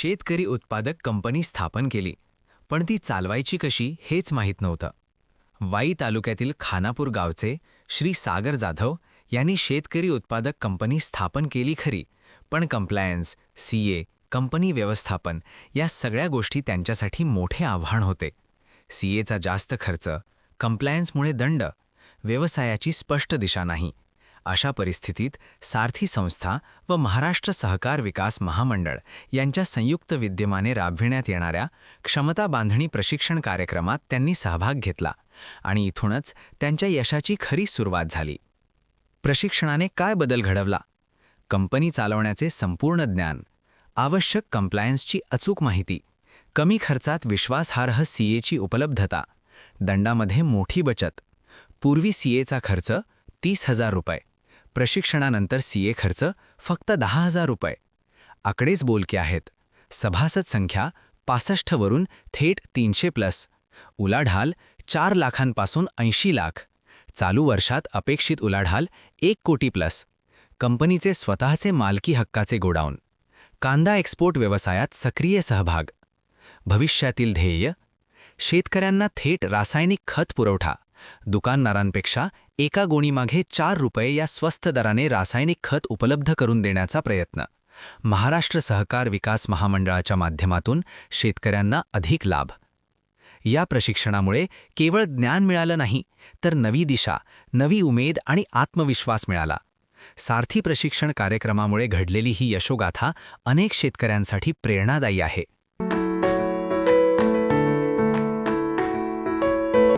शेतकरी उत्पादक कंपनी स्थापन केली पण ती चालवायची कशी हेच माहीत नव्हतं. वाई तालुक्यातील खानापूर गावचे श्री सागर जाधव यांनी शेतकरी उत्पादक कंपनी स्थापन केली खरी पण कंप्लायन्स सी ए कंपनी व्यवस्थापन या सगळ्या गोष्टी त्यांच्यासाठी मोठे आव्हान होते. सी एचा जास्त खर्च कंप्लायन्समुळे दंड व्यवसायाची स्पष्ट दिशा नाही. अशा परिस्थितीत सारथी संस्था व महाराष्ट्र सहकार विकास महामंडळ यांच्या संयुक्त विद्यमाने राबविण्यात येणाऱ्या क्षमता बांधणी प्रशिक्षण कार्यक्रमात त्यांनी सहभाग घेतला आणि इथूनच त्यांच्या यशाची खरी सुरुवात झाली. प्रशिक्षणाने काय बदल घडवला? कंपनी चालवण्याचे संपूर्ण ज्ञान आवश्यक कंप्लायन्सची अचूक माहिती कमी खर्चात विश्वासार्ह सीएची उपलब्धता दंडामध्ये मोठी बचत पूर्वी सीएचा खर्च तीस हजार रुपये प्रशिक्षणानंतर सीए खर्च फक्त दहा हजार रुपये. आकडेच बोलके आहेत. सभासद संख्या पासष्टवरून थेट तीनशे प्लस. उलाढाल चार लाखांपासून ऐंशी लाख. चालू वर्षात अपेक्षित उलाढाल एक कोटी प्लस. कंपनीचे स्वतःचे मालकी हक्काचे गोडाऊन. कांदा एक्सपोर्ट व्यवसायात सक्रिय सहभाग. भविष्यातील ध्येय? शेतकऱ्यांना थेट रासायनिक खत पुरवठा. दुकानदारांपेक्षा एका गोणीमागे चार रुपये या स्वस्त दराने रासायनिक खत उपलब्ध करून देण्याचा प्रयत्न. महाराष्ट्र सहकार विकास महामंडळाच्या माध्यमातून शेतकऱ्यांना अधिक लाभ. या प्रशिक्षणामुळे केवळ ज्ञान मिळालं नाही तर नवी दिशा नवी उमेद आणि आत्मविश्वास मिळाला. सारथी प्रशिक्षण कार्यक्रमामुळे घडलेली ही यशोगाथा अनेक शेतकऱ्यांसाठी प्रेरणादायी आहे.